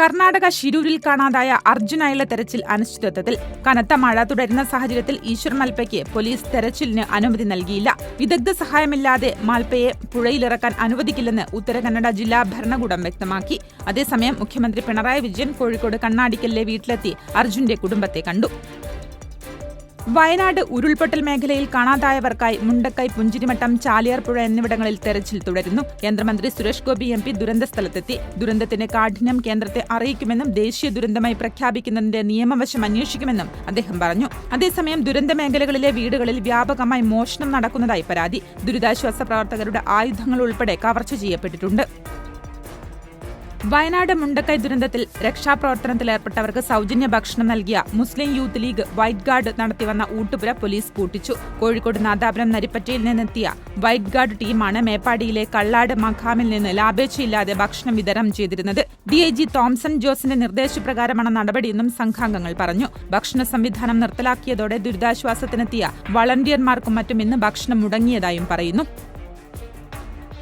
കർണാടക ഷിരൂരിൽ കാണാതായ അർജുനായുള്ള തെരച്ചിൽ അനിശ്ചിതത്വത്തിൽ. കനത്ത മഴ തുടരുന്ന സാഹചര്യത്തിൽ ഈശ്വർ മൽപ്പയ്ക്ക് പോലീസ് തെരച്ചിലിന് അനുമതി നൽകിയില്ല. വിദഗ്ധ സഹായമില്ലാതെ മാൽപ്പയെ പുഴയിലിറക്കാൻ അനുവദിക്കില്ലെന്ന് ഉത്തരകന്നഡ ജില്ലാ ഭരണകൂടം വ്യക്തമാക്കി. അതേസമയം മുഖ്യമന്ത്രി പിണറായി വിജയൻ കോഴിക്കോട് കണ്ണാടിക്കലിലെ വീട്ടിലെത്തി അർജുന്റെ കുടുംബത്തെ കണ്ടു. വയനാട് ഉരുൾപൊട്ടൽ മേഖലയിൽ കാണാതായവർക്കായി മുണ്ടക്കൈ പുഞ്ചിരിമട്ടം ചാലിയാർപ്പുഴ എന്നിവിടങ്ങളിൽ തെരച്ചിൽ തുടരുന്നു. കേന്ദ്രമന്ത്രി സുരേഷ് ഗോപി എം പി ദുരന്ത സ്ഥലത്തെത്തി. ദുരന്തത്തിന്റെ കാഠിന്യം കേന്ദ്രത്തെ അറിയിക്കുമെന്നും ദേശീയ ദുരന്തമായി പ്രഖ്യാപിക്കുന്നതിന്റെ നിയമവശം അന്വേഷിക്കുമെന്നും അദ്ദേഹം പറഞ്ഞു. അതേസമയം ദുരന്ത മേഖലകളിലെ വീടുകളിൽ വ്യാപകമായി മോഷണം നടക്കുന്നതായി പരാതി. ദുരിതാശ്വാസ പ്രവർത്തകരുടെ ആയുധങ്ങൾ ഉൾപ്പെടെ കവർച്ച ചെയ്യപ്പെട്ടിട്ടുണ്ട്. വയനാട് മുണ്ടക്കൈ ദുരന്തത്തിൽ രക്ഷാപ്രവർത്തനത്തിലേർപ്പെട്ടവർക്ക് സൗജന്യ ഭക്ഷണം നൽകിയ Muslim Youth League White Guard നടത്തിവന്ന ഊട്ടുപുര പോലീസ് പൂട്ടിച്ചു കോഴിക്കോട് നാദാപുരം നരിപ്പറ്റയിൽ നിന്നെത്തിയ വൈറ്റ് ഗാർഡ് ടീമാണ് മേപ്പാടിയിലെ കള്ളാട് മഖാമിൽ നിന്ന് ലാഭേച്ഛയില്ലാതെ ഭക്ഷണം വിതരണം ചെയ്തിരുന്നത്. ഡിഐജി തോംസൺ ജോസിന്റെ നിർദ്ദേശപ്രകാരമാണ് നടപടിയെന്നും സംഘാംഗങ്ങൾ പറഞ്ഞു. ഭക്ഷണ സംവിധാനം നിർത്തലാക്കിയതോടെ ദുരിതാശ്വാസത്തിനെത്തിയ വളണ്ടിയർമാർക്കും മറ്റും ഇന്ന് ഭക്ഷണം മുടങ്ങിയതായും പറയുന്നു.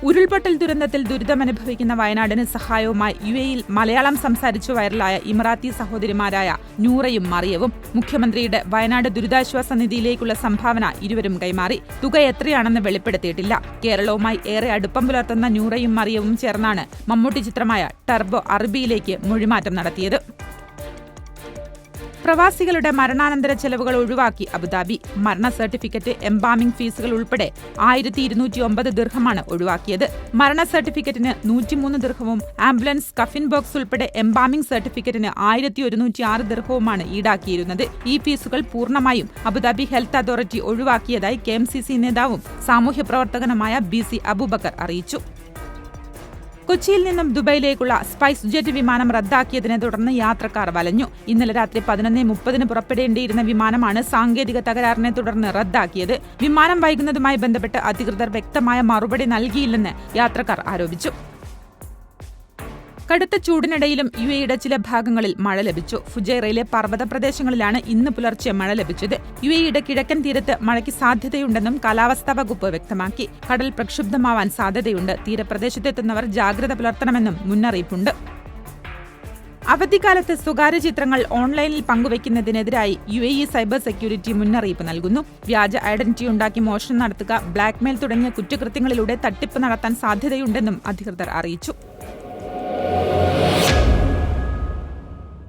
ഉരുൾപൊട്ടൽ ദുരന്തത്തിൽ ദുരിതമനുഭവിക്കുന്ന വയനാടിന് സഹായവുമായി യു എയിൽ മലയാളം സംസാരിച്ചു വൈറലായ ഇമറാത്തി സഹോദരിമാരായ നൂറയും മറിയവും മുഖ്യമന്ത്രിയുടെ വയനാട് ദുരിതാശ്വാസ നിധിയിലേക്കുള്ള സംഭാവന ഇരുവരും കൈമാറി. തുക എത്രയാണെന്ന് വെളിപ്പെടുത്തിയിട്ടില്ല. കേരളവുമായി ഏറെ അടുപ്പം പുലർത്തുന്ന നൂറയും മറിയവും ചേർന്നാണ് മമ്മൂട്ടി ചിത്രമായ ടർബോ അറബിയിലേക്ക് മൊഴിമാറ്റം നടത്തിയത്. പ്രവാസികളുടെ മരണാനന്തര ചെലവുകൾ ഒഴിവാക്കി അബുദാബി. മരണ സർട്ടിഫിക്കറ്റ് എംബാമിംഗ് ഫീസുകൾ ഉൾപ്പെടെ ആയിരത്തി ഇരുന്നൂറ്റി ഒമ്പത് ദീർഘമാണ് ഒഴിവാക്കിയത്. മരണ സർട്ടിഫിക്കറ്റിന് നൂറ്റിമൂന്ന് ദീർഘവും ആംബുലൻസ് കഫിൻ ബോക്സ് ഉൾപ്പെടെ എംബാമിംഗ് സർട്ടിഫിക്കറ്റിന് ആയിരത്തി ഒരുന്നൂറ്റി ആറ് ദീർഘവുമാണ് ഈടാക്കിയിരുന്നത്. ഈ ഫീസുകൾ പൂർണമായും അബുദാബി ഹെൽത്ത് അതോറിറ്റി ഒഴിവാക്കിയതായി കെ നേതാവും സാമൂഹ്യ പ്രവർത്തകനുമായ ബി സി അബൂബക്കർ അറിയിച്ചു. കൊച്ചിയിൽ നിന്നും ദുബൈയിലേക്കുള്ള സ്പൈസ് ജെറ്റ് വിമാനം റദ്ദാക്കിയതിനെ തുടർന്ന് യാത്രക്കാർ വലഞ്ഞു. ഇന്നലെ രാത്രി പതിനൊന്ന് മുപ്പതിന് പുറപ്പെടേണ്ടിയിരുന്ന വിമാനമാണ് സാങ്കേതിക തകരാറിനെ തുടർന്ന് റദ്ദാക്കിയത്. വിമാനം വൈകുന്നതുമായി ബന്ധപ്പെട്ട് അധികൃതർ വ്യക്തമായ മറുപടി നൽകിയില്ലെന്ന് യാത്രക്കാർ ആരോപിച്ചു. കടുത്ത ചൂടിനിടയിലും യു എയുടെ ചില ഭാഗങ്ങളിൽ മഴ ലഭിച്ചു. ഫുജൈറയിലെ പർവത പ്രദേശങ്ങളിലാണ് ഇന്ന് പുലർച്ചെ മഴ ലഭിച്ചത്. യു എയുടെ കിഴക്കൻ തീരത്ത് മഴയ്ക്ക് സാധ്യതയുണ്ടെന്നും കാലാവസ്ഥാ വകുപ്പ് വ്യക്തമാക്കി. കടൽ പ്രക്ഷുബ്ധമാവാൻ സാധ്യതയുണ്ട്. തീരപ്രദേശത്തെത്തുന്നവർ ജാഗ്രത പുലർത്തണമെന്നും മുന്നറിയിപ്പുണ്ട്. അവധിക്കാലത്ത് സ്വകാര്യ ചിത്രങ്ങൾ ഓൺലൈനിൽ പങ്കുവയ്ക്കുന്നതിനെതിരായി U A E cyber security മുന്നറിയിപ്പ് നൽകുന്നു. വ്യാജ ഐഡന്റിറ്റി ഉണ്ടാക്കി മോഷണം നടത്തുക ബ്ലാക്ക്മെയിൽ തുടങ്ങിയ കുറ്റകൃത്യങ്ങളിലൂടെ തട്ടിപ്പ് നടത്താൻ സാധ്യതയുണ്ടെന്നും അധികൃതർ അറിയിച്ചു.